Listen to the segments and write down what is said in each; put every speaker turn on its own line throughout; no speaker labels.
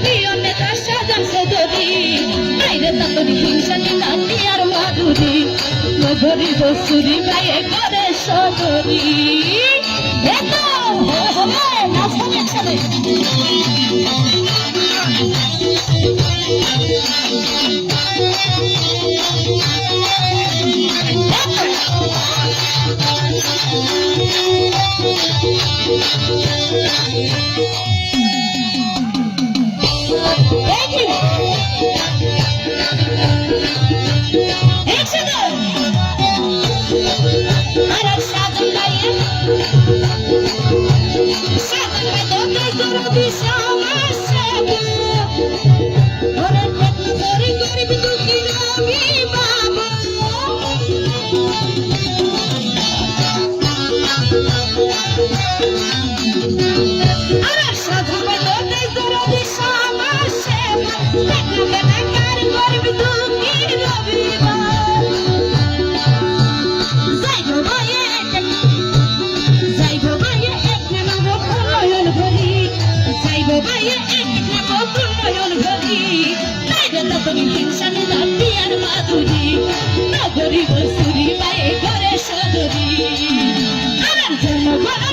প্রিয় নেতা সাজান সদরি বাইরে তাতরি হিংসা নিলাতি আর মাধুরী। নগরী বসুরি গায়ে করে সদরী This song. গলি। নাইরে ততনি টেনশন লাপি আর মাধুরি। নগরী বসুরি পায়ে ঘরে সদরি আমার জন্য ঘর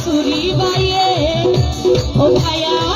সুরি বাইয়ে ও ভাইয়া